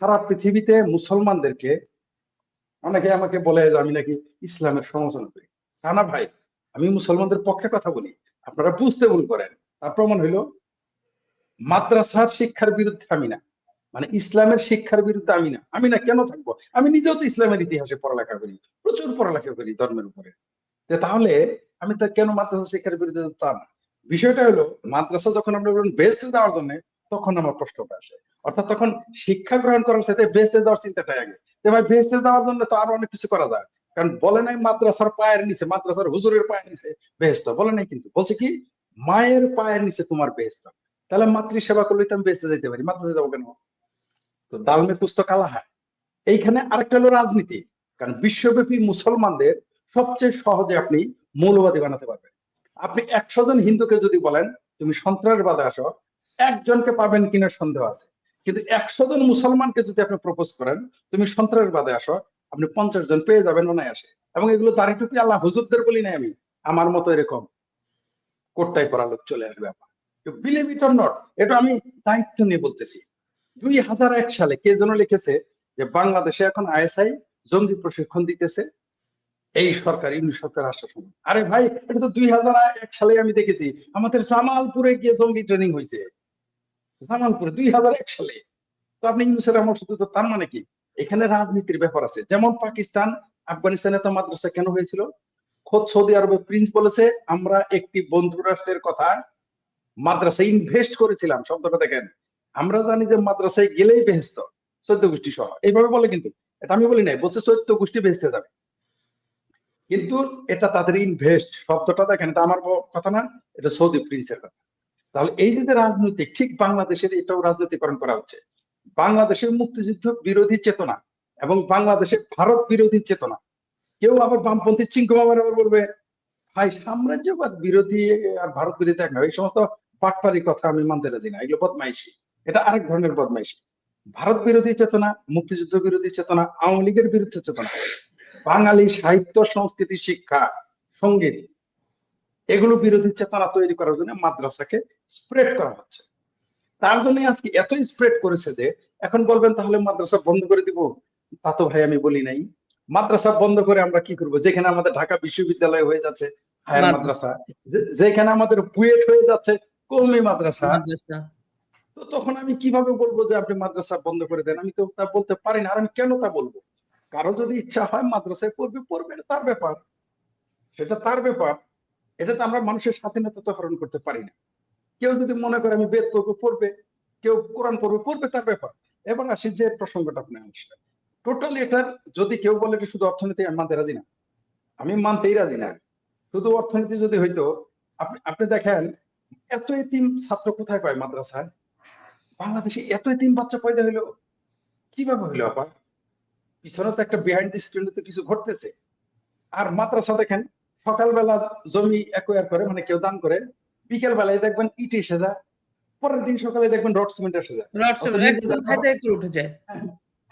সারা পৃথিবীতে মুসলমানদেরকে অনেকে আমাকে বলে যে আমি নাকি ইসলামের সমালোচনা করি। তা না ভাই, আমি মুসলমানদের পক্ষে কথা বলি। আপনারা বুঝতে ভুল করেন। তার প্রমাণ হইল, মাদ্রাসার শিক্ষার বিরুদ্ধে আমি না। মানে ইসলামের শিক্ষার বিরুদ্ধে আমি না। আমি না কেন থাকব? আমি নিজেও তো ইসলামের ইতিহাসে পড়ালেখা করি, প্রচুর পড়ালেখা করি ধর্মের উপরে। তাহলে আমি তা কেন মাদ্রাসা শিক্ষার বিরুদ্ধে তা না? বিষয়টা হলো, মাদ্রাসা যখন আমরা বলুন বেসতে দেওয়ার জন্য, তখন আমার প্রশ্নটা আসে। অর্থাৎ তখন শিক্ষা গ্রহণ করার সাথে বেসতে দেওয়ার চিন্তাটা আগে। যে ভাই বেসতে দেওয়ার জন্য তো আরও অনেক কিছু করা যায়। কারণ বলে নাই মাদ্রাসার পায়ের নিচে, মাদ্রাসার হুজুরের পায়ের নিচে বেহেস্ত বলে নাই কিন্তু। বলছে কি, মায়ের পায়ের নিচে তোমার বেহেস্ত তাহলে মাতৃ সেবা করলে তো আমি বেহেস্তে যেতে পারি। মাদ্রাসা যাব কেন? তো দালমে পুস্তক আলা হয়। এইখানে আরেকটা হলো রাজনীতি। কারণ বিশ্বব্যাপী মুসলমানদের সবচেয়ে সহজে আপনি মৌলবাদী বানাতে পারবেন। আপনি একশো জন হিন্দুকে যদি বলেন, তুমি সন্ত্রাসবাদে আসো, একজনকে পাবেন কিনা সন্দেহ আছে। কিন্তু একশো জন মুসলমানকে যদি আপনি প্রপোজ করেন, তুমি সন্ত্রাসবাদে আসো, আপনি পঞ্চাশ জন পেয়ে যাবেন অনায়াসে। এবং এগুলো দাঁড়ি টুপি আল্লাহ হুজুরদের বলি নাই আমি। আমার মতো এরকম কোটটাই পড়া লোক চলে আসবে ব্যাপার বিলিভ ইট নট এটা আমি দায়িত্ব নিয়ে বলতেছি। দুই হাজার এক সালে কে যেন লিখেছে যে, বাংলাদেশে এখন আইএসআই জঙ্গি প্রশিক্ষণ দিতেছে, এই সরকার, ইউনিট সরকার আসার সময়। আরে ভাই, এটা তো দুই হাজার এক সালে আমি দেখেছি। আমাদের জামালপুরে গিয়ে জঙ্গি ট্রেনিং হয়েছে জামালপুরে দুই হাজার এক সালে। তো আপনি ইউনুসের আমার শুধু তো তার মানে কি? এখানে রাজনীতির ব্যাপার আছে। যেমন পাকিস্তান, আফগানিস্তানে তো মাদ্রাসা কেন হয়েছিল? খোদ সৌদি আরবে প্রিন্স বলেছে, আমরা একটি বন্ধু রাষ্ট্রের কথা মাদ্রাসায় ইনভেস্ট করেছিলাম। শব্দটা দেখেন। আমরা জানি যে মাদ্রাসায় গেলেই বেহেস্ত চৈত্য গোষ্ঠী সহ। এইভাবে বলে কিন্তু, এটা আমি বলি নাই, বলছে চৈত্য গোষ্ঠী বেহেস্তে যাবে। কিন্তু এটা তাদের ইনভেস্ট শব্দটা দেখেন, এটা আমার কথা না, এটা সৌদি প্রিন্সের কথা। তাহলে এই যে রাজনৈতিক, ঠিক বাংলাদেশের এটাও রাজনীতিকরণ করা হচ্ছে। বাংলাদেশের মুক্তিযুদ্ধ বিরোধী চেতনা এবং বাংলাদেশের ভারত বিরোধী চেতনা। কেউ আবার বামপন্থী চিঙ্কু আবার আবার বলবে, ভাই, সাম্রাজ্যবাদ বিরোধী আর ভারত বিরোধী এক নয়। এই সমস্ত পাটপারি কথা আমি মানতে রাজি না। এগুলো বদমাইশি, এটা আরেক ধরনের বদমাইশি। ভারত বিরোধী চেতনা, মুক্তিযুদ্ধ বিরোধী চেতনা, আওয়ামী লীগের বিরুদ্ধে চেতনা। বাঙালি সাহিত্য, সংস্কৃতি, শিক্ষা, সংগীত এগুলো বিরোধী চেতনা তৈরি করার জন্য মাদ্রাসাকে স্প্রেড করা হচ্ছে। তার জন্য আজকে এতই স্প্রেড করেছে যে এখন বলবেন তাহলে মাদ্রাসা বন্ধ করে দিব? তা তো ভাই আমি বলি নাই। মাদ্রাসা বন্ধ করে আমরা কি করব? যেখানে আমাদের ঢাকা বিশ্ববিদ্যালয় হয়ে যাচ্ছে হায়ার মাদ্রাসা। যেখানে আমাদের বুয়েট হয়ে যাচ্ছে কৌমি মাদ্রাসা। তো তখন আমি কীভাবে বলব যে আপনি মাদ্রাসা বন্ধ করে দেন? আমি তো তা বলতে পারি না। আর আমি কেন তা বলব? কারও যদি ইচ্ছা হয় মাদ্রাসায় পড়বে পড়বে তার ব্যাপার। সেটা তার ব্যাপার। এটা তো আমরা মানুষের স্বাধীনতা তো হরণ করতে পারি না। কেউ যদি মনে করে আমি বেদ পড়ব, পড়বে। কেউ কোরআন পড়বে পড়বে তার ব্যাপার। এবার আসি যে প্রসঙ্গটা আপনি আসলেন টোটালি এটার যদি কেউ বলে যে শুধু অর্থনীতি আমি মানতে রাজি না, আমি মানতেই রাজি না। শুধু অর্থনীতি যদি হইতো, আপনি আপনি দেখেন, এত এতিম ছাত্র কোথায় পায় মাদ্রাসায়? বাংলাদেশে এত এতিম বাচ্চা পয়দা হইল, কীভাবে হইল আপা? পিছনে তো একটা বিহাইন্ড দি স্ক্রিনে তো কিছু ঘটতেছে। আর মাদ্রাসা দেখেন সকালবেলা জমি একোয়ার করে মানে কেউ দান করে বিকেল বেলায় দেখবেন ইট যায় পরের দিন সকালে দেখবেন রড সিমেন্ট এসে যায়। উঠে যায়।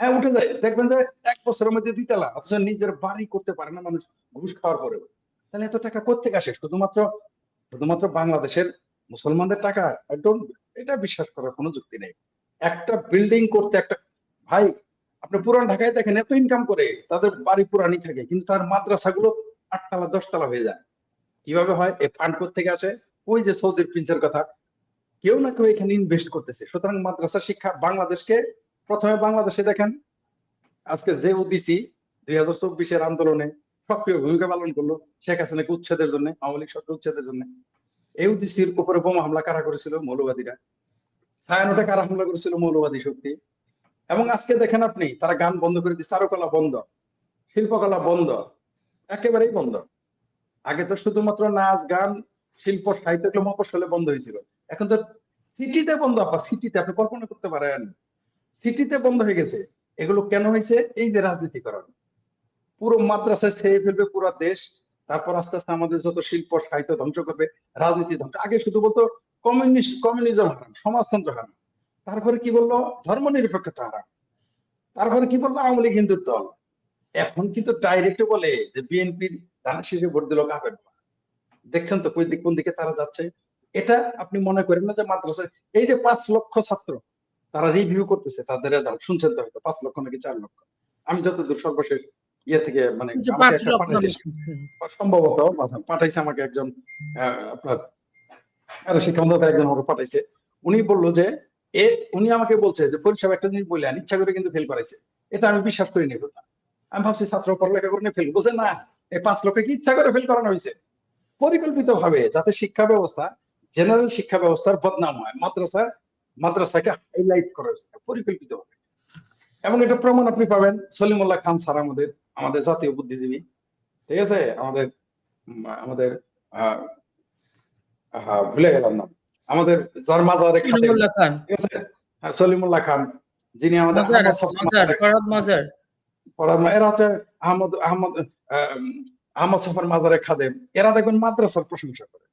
হ্যাঁ উঠে যায়। দেখবেন যে এক বছরের মধ্যে দুইতলা অথচ নিজের বাড়ি করতে পারে না মানুষ ঘুষ খাওয়ার পরেও। তাহলে এত টাকা কোথেকে আসে? শুধুমাত্র শুধুমাত্র বাংলাদেশের মুসলমানদের টাকা একদম এটা বিশ্বাস করার কোনো যুক্তি নেই। একটা বিল্ডিং করতে একটা ভাই আপনি পুরান ঢাকায় দেখেন এত ইনকাম করে তাদের বাড়ি পুরানি থাকে কিন্তু তার মাদ্রাসাগুলো আটতলা, দশতলা হয়ে যায়। কীভাবে হয়? এই ফান্ড থেকে আসে? ওই যে সৌদির প্রিন্সের কথা। কেউ না কেউ এখানে ইনভেস্ট করতেছে। সুতরাং মাদ্রাসা শিক্ষা বাংলাদেশকে প্রথমে বাংলাদেশে দেখেন। আজকে যে ওবিসি দুই হাজার চব্বিশের আন্দোলনে সক্রিয় ভূমিকা পালন করল, শেখ হাসিনাকে উচ্ছেদের জন্য, আওয়ামী লীগ সরকার উচ্ছেদের জন্য। এই ওবিসির উপরে বোমা হামলা কারা করেছিল? মৌলবাদীরা। ছায়ানোটে কারা হামলা করেছিল? মৌলবাদী শক্তি। এবং আজকে দেখেন আপনি, তারা গান বন্ধ করে দিচ্ছে। চারুকলা বন্ধ। শিল্পকলা বন্ধ। একেবারেই বন্ধ। আগে তো শুধুমাত্র নাচ, গান, শিল্প, সাহিত্য এগুলো মফসলে বন্ধ হয়েছিল। এখন তো সিটিতে বন্ধ আপা সিটিতে আপনি কল্পনা করতে পারেন। সিটিতে বন্ধ হয়ে গেছে। এগুলো কেন হয়েছে? এই যে রাজনীতিকরণ। পুরো মাদ্রাসায় ছেয়ে ফেলবে পুরো দেশ। তারপর আস্তে আস্তে আমাদের যত শিল্প, সাহিত্য ধ্বংস করবে, রাজনীতি ধ্বংস। আগে শুধু বলতো কমিউনিস্ট কমিউনিজম হারাম সমাজতন্ত্র হারাম তারপরে কি বলল? ধর্ম নিরপেক্ষতা হারাম তারপরে কি বলল? আওয়ামী লীগ হিন্দুর দল। এখন কিন্তু ডাইরেক্ট বলে যে বিএনপির ধানের শীষে ভোট দিল কাপের দেখছেন তো কোন দিক কোন দিকে তারা যাচ্ছে? এটা আপনি মনে করেন না যে মাদ্রাসায় এই যে পাঁচ লক্ষ ছাত্র তারা রিভিউ করতেছে তাদের রেজাল্ট শুনছেন তো হয়তো পাঁচ লক্ষ নাকি চার লক্ষ। আমি যতদূর সর্বশেষ ইয়ে থেকে মানে। সম্ভবত পাঠাইছে আমাকে একজন আপনার আরও শিক্ষা একজন আমাকে পাঠাইছে। উনি বলল যে এ উনি আমাকে বলছে যে পরীক্ষা একটা জিনিস বললেন ইচ্ছা করে কিন্তু ফেল করাইছে। এটা আমি বিশ্বাস করি নি কথা আমি ভাবছি ছাত্র পড়ালেখা করে ফেল বলছে না? এই পাঁচ লক্ষ কি ইচ্ছা করে ফেল করানো হয়েছে? পরিকল্পিত ভাবে যাতে শিক্ষা ব্যবস্থা জেনারেল শিক্ষা ব্যবস্থার বদনাম হয় মাদ্রাসা মাদ্রাসাকে হাইলাইট করা হয়েছে পরিকল্পিত ভাবে এবং এটা প্রমাণ আপনি পাবেন সলিমুল্লাহ খান স্যার আমাদের আমাদের জাতীয় বুদ্ধিজীবী। ঠিক আছে? আমাদের আমাদের ভুলে গেলাম না আমাদের যার মাজারে ঠিক আছে? হ্যাঁ, সলিমুল্লাহ খান যিনি আমাদের মা- এরা হচ্ছে আহমদ আহমদ আহমদ সফর মাজারে এরা দেখবেন মাদ্রাসার প্রশংসা করে।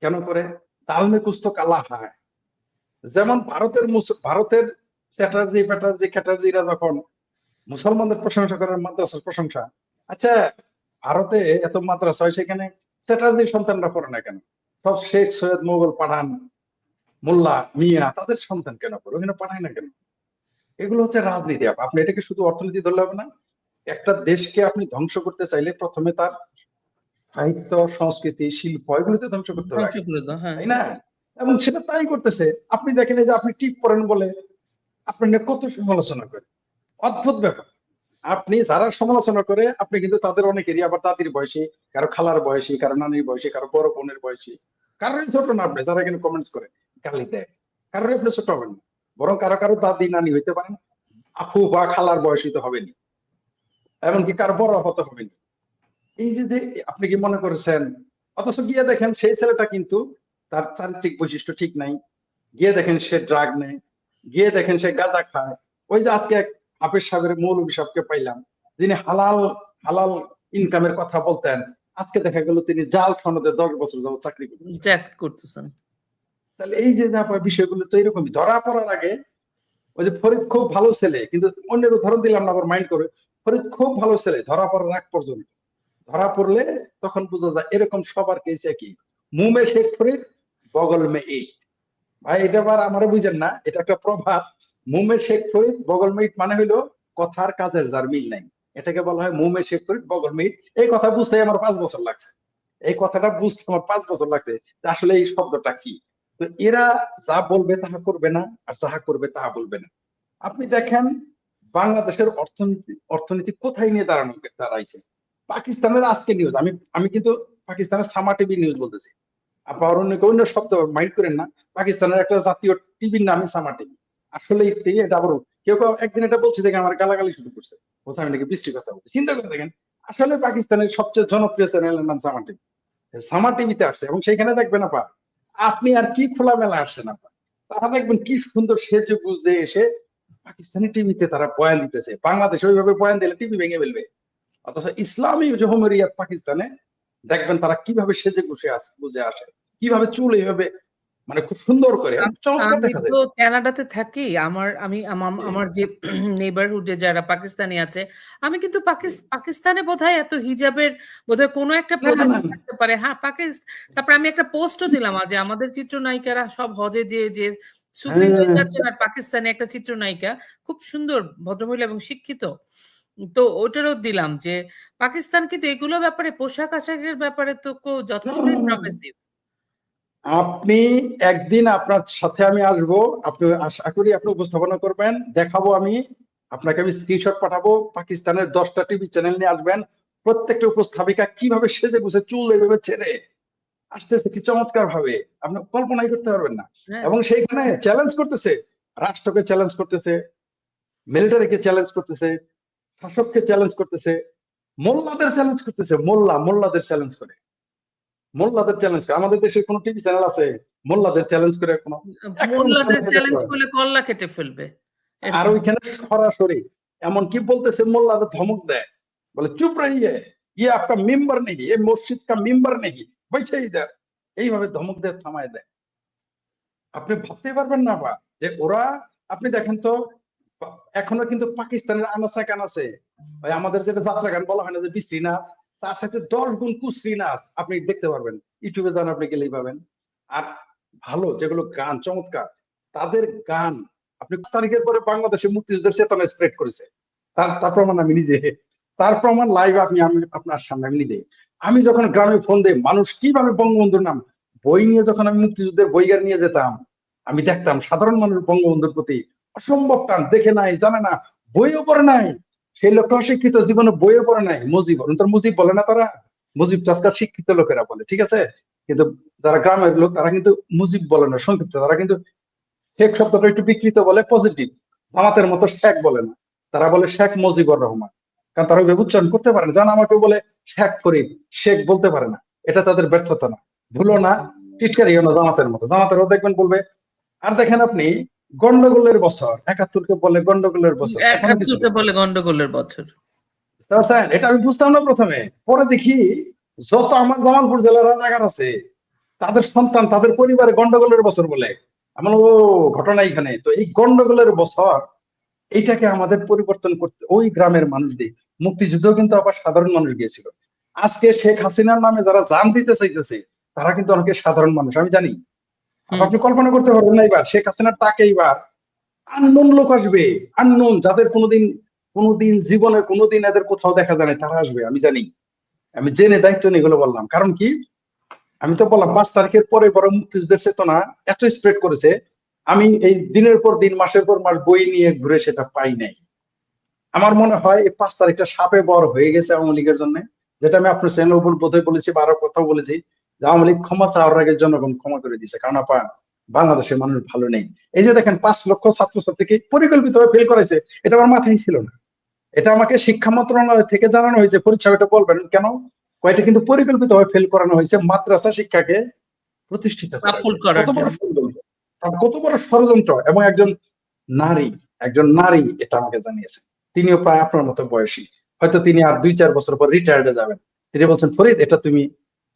কেন করে? তালমে কুস্তক আল্লাহ হায়। যেমন ভারতের ভারতের চ্যাটার্জি প্যাটার্জি ক্যাটার্জিরা যখন মুসলমানদের প্রশংসা মাদ্রাসার প্রশংসা আচ্ছা ভারতে এত মাদ্রাসা হয় সেখানে চ্যাটার্জি সন্তানরা পড়ে না কেন? সব শেখ সৈয়দ মোগল পাঠান, মোল্লা, মিয়া, তাদের সন্তান কেন করে ওখানে পাঠায় না কেন? এগুলো হচ্ছে রাজনীতি। আপ- আপনি এটাকে শুধু অর্থনীতি ধরলে হবে না একটা দেশকে আপনি ধ্বংস করতে চাইলে প্রথমে তার সাহিত্য সংস্কৃতি শিল্প এগুলোতে ধ্বংস করতে হবে। হ্যাঁ। তাই না? এবং সেটা তাই করতেছে। আপনি দেখেন যে আপনি টিপ পড়েন বলে আপনার কত সমালোচনা করে অদ্ভুত ব্যাপার। আপনি যারা সমালোচনা করে আপনি কিন্তু তাদের অনেকেরই আবার দাদির বয়সী কারও খালার বয়সী কারও নানির বয়সী কারও বড় বোনের বয়সী। কারোরই ছোট না আপনি যারা এখানে কমেন্টস করে গালি দেয়। কারোর আপনি ছোট হবেন না। বরং কারও কারও দাদি নানি হইতে পারেন। আপু বা খালার বয়সী তো হবেনি। এমনকি কারও বড় হতে হবেনি। এই যে যে আপনি কি মনে করেছেন? অথচ গিয়ে দেখেন সেই ছেলেটা কিন্তু তার চারিত্রিক বৈশিষ্ট্য ঠিক নাই। গিয়ে দেখেন সে ড্রাগ নেয়। গিয়ে দেখেন সে গাঁজা খায়। ওই যে আজকে এক হাফেজ সাহেবের মৌলবী সাহেবকে পাইলাম, যিনি হালাল হালাল ইনকামের কথা বলতেন। আজকে দেখা গেল তিনি জাল সনদে দশ বছর যাবত চাকরি করতেছেন। তাহলে এই যে বিষয়গুলো তো এরকমই, ধরা পড়ার আগে ওই যে ফরিদ খুব ভালো ছেলে, কিন্তু অন্যের উদাহরণ দিলাম না, আবার মাইন্ড করে। ফরিদ খুব ভালো ছেলে, ধরা পড়ার আগ পর্যন্ত। ধরা পড়লে তখন বোঝা যায় এরকম সবার কেসে কি মুমে শেখ ফরিদ, বগল মে ইট। ভাই, এটা আবার আমারও বুঝেন না, এটা একটা প্রভাব। মুমে শেখ ফরিদ, বগল মে ইট মানে হইল কথার কাজের, যার মিল নাই। এটাকে বলা হয় মুমে শেখ ফরিদ, বগল মে ইট। এই কথা বুঝতে আমার পাঁচ বছর লাগছে। এই কথাটা বুঝতে আমার পাঁচ বছর লাগছে। আসলে এই শব্দটা কি? তো এরা যা বলবে তাহা করবে না, আর যাহা করবে তাহা বলবে না। আপনি দেখেন, বাংলাদেশের অর্থনীতি অর্থনীতি কোথায় নিয়ে দাঁড়ানো দাঁড়াইছে? পাকিস্তানের আজকে নিউজ আমি আমি কিন্তু পাকিস্তানের সামা টিভি নিউজ বলতেছি। আপনার অন্য অন্য শব্দ মাইন্ড করেন না, পাকিস্তানের একটা জাতীয় টিভির নামই সামা টিভি আসলে এটা আবার কেউ কেউ একদিন এটা বলছে যে আমার গালাগালি শুরু করছে। বলছে, আমি নাকি বৃষ্টির কথা বলছি। চিন্তা করে দেখেন, আসলে পাকিস্তানের সবচেয়ে জনপ্রিয় চ্যানেলের নাম সামা টিভি সামা টিভিতে আসছে, এবং সেখানে দেখবেন আপা আপনি আর কি খোলামেলা আসছেন আপনার? তারা দেখবেন কি সুন্দর সেজে বুঝে এসে পাকিস্তানি টিভিতে তারা বয়ান দিতেছে। বাংলাদেশে ওইভাবে বয়ান দিলে টিভি ভেঙে ফেলবে। অথচ ইসলামী জহমরিয়াত হুমরিয়াত পাকিস্তানে দেখবেন তারা কীভাবে সেজে গুছে আসে বুঝে আসে। কীভাবে চুল এইভাবে মানে খুব সুন্দর করে চমৎকার আমি তো কানাডাতে থাকি আমার আমি আমা- আমার যে নেবারহুডে যারা পাকিস্তানি আছে আমি কিন্তু পাকিস্তানে বোধহয় এত হিজাবের বোধহয় কোনো একটা না, না, প্রদেশ না, না। থাকতে পারে। হ্যাঁ পাকিস্তান তারপরে আমি একটা পোস্টও দিলাম আজ আমাদের চিত্রনায়িকারা সব হজে যে যে সুফি হয়ে হ্যাঁ। যাচ্ছেন আর পাকিস্তানে একটা চিত্রনায়িকা খুব সুন্দর ভদ্রমহিলা এবং শিক্ষিত। তো ওটারও দিলাম যে পাকিস্তান কিন্তু এগুলো ব্যাপারে পোশাক আশাকের ব্যাপারে তো যথেষ্টই প্রগ্রেসিভ আপনি একদিন আপনার সাথে আমি আসব আপনি আশা করি আপনি উপস্থাপনা করবেন দেখাবো আমি আপনাকে আমি স্ক্রিনশট পাঠাবো পাকিস্তানের দশটা টিভি চ্যানেল নিয়ে আসবেন প্রত্যেকটা উপস্থাপিকা কীভাবে সেজে গুছে চুল এইভাবে ছেড়ে আসতেছে কি চমৎকার ভাবে আপনি কল্পনাই করতে পারবেন না। হ্যাঁ। এবং সেইখানে চ্যালেঞ্জ করতেছে রাষ্ট্রকে চ্যালেঞ্জ করতেছে মিলিটারিকে চ্যালেঞ্জ করতেছে শাসককে চ্যালেঞ্জ করতেছে মোল্লাদের চ্যালেঞ্জ করতেছে মোল্লা মোল্লাদের চ্যালেঞ্জ করে। মোল্লাদের চ্যালেঞ্জ করে। আমাদের দেশের কোন টিভি চ্যানেল আছে? মোল্লাদের চ্যালেঞ্জ করে কোনো? মোল্লাদের চ্যালেঞ্জ করলে কল্লা কেটে ফেলবে। আর ওইখানে সরাসরি এমন কি বলতেছে মোল্লাদের ধমক দেয় বলে চুপ রহিয়ে ই আপকা মেম্বার নেই এই মসজিদ কা মেম্বার নেই বৈছাই দেয় এইভাবে ধমক দেয় থামায় দেয় আপনি ভাবতে পারবেন না বা যে ওরা আপনি দেখেন তো এখনও কিন্তু পাকিস্তানের আনাসা কানাসে আমাদের যেটা যাত্রা গান বলা হয় না যে বিশ্রী নাচ তার সাথে দশ গুণ কুশ্রী নাচ আপনি দেখতে পারবেন, ইউটিউবে যান, আপনি গেলেই পাবেন। আর ভালো যেগুলো গান, চমৎকার, তাদের গান, আপনি তারিখের পরে বাংলাদেশে মুক্তিযুদ্ধের চেতনা স্প্রেড করেছে। তার তার প্রমাণ আমি নিজে। তার প্রমাণ লাইভ আপনি, আমি আপনার সামনে, আমি নিজে। আমি যখন গ্রামে ফোন দিই, মানুষ কীভাবে বঙ্গবন্ধুর নাম? বই নিয়ে যখন আমি মুক্তিযুদ্ধের বইগার নিয়ে যেতাম, আমি দেখতাম সাধারণ মানুষ বঙ্গবন্ধুর প্রতি অসম্ভব টান, দেখে নাই, জানে না, বইও পড়ে নাই। সেই লোকটা অশিক্ষিত, জীবনে বইও পড়ে নাই, মুজিব। তোর মুজিব বলে না তারা। মুজিব তো আজকাল শিক্ষিত লোকেরা বলে, ঠিক আছে? কিন্তু যারা গ্রামের লোক, তারা কিন্তু মুজিব বলে না, সংক্ষিপ্ত। তারা কিন্তু শেখ শব্দটা একটু বিকৃত বলে পজিটিভ জামাতের মতো শেখ বলে না। তারা বলে শেখ মুজিবুর রহমান। কারণ তারা ওইভাবে উচ্চারণ করতে পারে না। যেমন আমাকে বলে শেখ করিম, শেখ বলতে পারে না। এটা তাদের ব্যর্থতা না। ভুলো না, টিটকারিও না জামাতের মতো। জামাতের দেখবেন বলবে, আর দেখেন আপনি গন্ডগোলের বছর একাত্তরকে বলে গন্ডগোলের বছর একাত্তরকে বলে গন্ডগোলের বছর। এটা আমি বুঝতাম না প্রথমে। পরে দেখি যত আমার জামালপুর জেলার রাজাগার আছে তাদের সন্তান তাদের পরিবারে গন্ডগোলের বছর বলে। আমার ও ঘটনা এখানে। তো এই গন্ডগোলের বছর এইটাকে আমাদের পরিবর্তন করতে ওই গ্রামের মানুষ দিয়ে। মুক্তিযুদ্ধ কিন্তু আবার সাধারণ মানুষ গিয়েছিল। আজকে শেখ হাসিনার নামে যারা জান দিতে চাইতেছে তারা কিন্তু অনেকে সাধারণ মানুষ আমি জানি। আপনি কল্পনা করতে পারবেন না এবার। শেখ হাসিনার টাকে এবার আননোন লোক আসবে। আননোন যাদের কোনোদিন কোনোদিন জীবনে, কোনোদিন এদের কোথাও দেখা যায় না তারা আসবে, আমি জানি। আমি জেনে দায়িত্ব নিয়ে এগুলো বললাম। কারণ কি? আমি তো বললাম, পাঁচ তারিখের পরে বড় মুক্তিযুদ্ধের চেতনা এত স্প্রেড করেছে, আমি এই দিনের পর দিন, মাসের পর মাস বই নিয়ে ঘুরে সেটা পাই নাই। আমার মনে হয় এই পাঁচ তারিখটা সাপে বড় হয়ে গেছে আওয়ামী লীগের জন্য, যেটা আমি আপনার চ্যানেল বোধহয় বলেছি বা আরও কথাও বলেছি। আওয়ামী লীগ ক্ষমা চাওয়ার আগে জনগণ ক্ষমা করে দিয়েছে। কারণ আপা বাংলাদেশের মানুষ ভালো নেই। এই যে দেখেন পাঁচ লক্ষ ছাত্রছাত্রীকে পরিকল্পিতভাবে ফেল করাইছে এটা আমার মাথায় ছিল না। এটা আমাকে শিক্ষা মন্ত্রণালয় থেকে জানানো হয়েছে পরীক্ষা এটা বলবেন কেন? কয়টা কিন্তু পরিকল্পিতভাবে ফেল করানো হয়েছে মাদ্রাসা শিক্ষাকে প্রতিষ্ঠিত বড় ষড়যন্ত্র। কত বড় ষড়যন্ত্র। এবং একজন নারী একজন নারী এটা আমাকে জানিয়েছে। তিনিও প্রায় আপনার মতো বয়সী। হয়তো তিনি আর দুই চার বছর পর রিটায়ার্ডে যাবেন। তিনি বলছেন ফরিদ এটা তুমি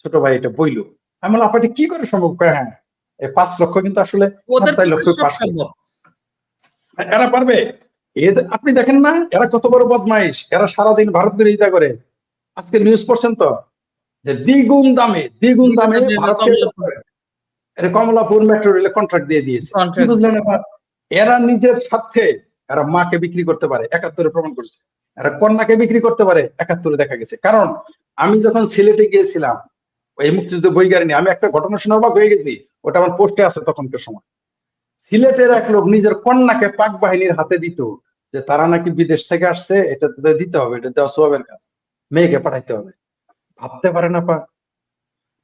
ছোট ভাই এটা বইলো। আমি বললাম আপা কি করে সম্ভব? হ্যাঁ এই পাঁচ লক্ষ কিন্তু আসলে লক্ষ এরা পারবে? আপনি দেখেন না এরা কত বড় বদমাইশ। এরা সারাদিন ভারত বিরোধিতা করে। আজকে নিউজ পড়ছেন তো? যে দ্বিগুণ দামে দ্বিগুণ দামে ভারতকে কমলাপুর। মেট্রো রেলে কন্ট্রাক্ট দিয়ে দিয়েছে। বুঝলেন এরা নিজের স্বার্থে এরা মাকে বিক্রি করতে পারে একাত্তরে প্রমাণ করছে। এরা কন্যাকে বিক্রি করতে পারে একাত্তরে দেখা গেছে। কারণ আমি যখন সিলেটে গিয়েছিলাম এই মুক্তিযুদ্ধ বই গাড়ি আমি একটা ঘটনা শুনে অবাক হয়ে গেছি। ওটা আমার পোস্টে আছে তখনকার সময়। সিলেটের এক লোক নিজের কন্যাকে পাক বাহিনীর হাতে দিত যে তারা নাকি বিদেশ থেকে আসছে, এটা তাদের দিতে হবে, এটা দেওয়া সোয়াবের কাজ। মেয়েকে পাঠাইতে হবে। ভাবতে পারেন আপা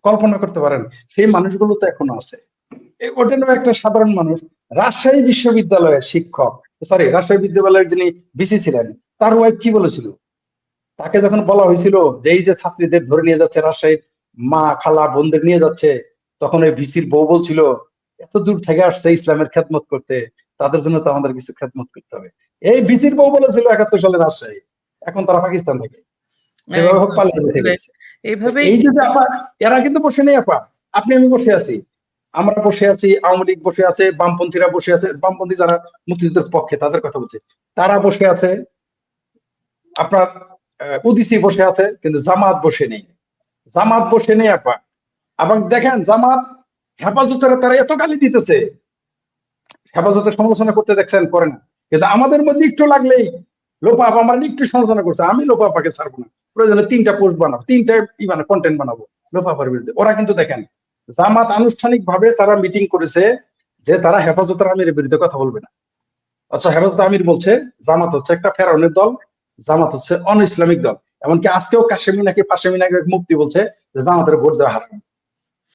কল্পনা করতে পারেন সেই মানুষগুলো তো এখনও আছে। ওটা ওটারও একটা সাধারণ মানুষ, রাজশাহী বিশ্ববিদ্যালয়ের শিক্ষক সরি রাজশাহী বিশ্ববিদ্যালয়ের যিনি বিসি ছিলেন, তার ওয়াইফ কি বলেছিল? তাকে যখন বলা হয়েছিল যে এই যে ছাত্রীদের ধরে নিয়ে যাচ্ছে রাজশাহীর মা খালা বোনদের নিয়ে যাচ্ছে। তখন ওই ভিসির বউ বলছিল এত দূর থেকে আসছে ইসলামের খেদমত করতে তাদের জন্য তো আমাদের কিছু খেদমত করতে হবে। এই ভিসির বউ বলেছিল একাত্তর সালে রাজশাহী। এখন তারা পাকিস্তান থেকে। এই যে আপা এরা কিন্তু বসে নেই আপা আপনি আমি বসে আছি। আমরা বসে আছি আওয়ামী লীগ বসে আছে বামপন্থীরা বসে আছে। বামপন্থী যারা মুক্তিযুদ্ধের পক্ষে তাদের কথা বলছে। তারা বসে আছে। আপনার উদিসি বসে আছে কিন্তু জামাত বসে নেই। জামাত বসে নেই আপা এবং দেখেন, জামাত হেফাজতের তারা এত গালি দিতেছে। হেফাজতের সমালোচনা করতে দেখছেন করে না কিন্তু আমাদের মধ্যে একটু লাগলেই লোপা আপা আমার একটু সমালোচনা করছে। আমি লোপা আপাকে ছাড়বো না। প্রয়োজনে তিনটা পোস্ট বানাবো, তিনটা মানে কন্টেন্ট বানাবো লোপাপার বিরুদ্ধে। ওরা কিন্তু দেখেন, জামাত আনুষ্ঠানিক ভাবে তারা মিটিং করেছে যে তারা হেফাজতের আমিরের বিরুদ্ধে কথা বলবে না। আচ্ছা হেফাজত আমির বলছে, জামাত হচ্ছে একটা ফেরাউনের দল, জামাত হচ্ছে অন ইসলামিক দল। এমনকি আজকেও কাশেমি নাকি ফাশেমি নাকি মুক্তি বলছে যে জামাতের ভোট দেওয়া হারাম।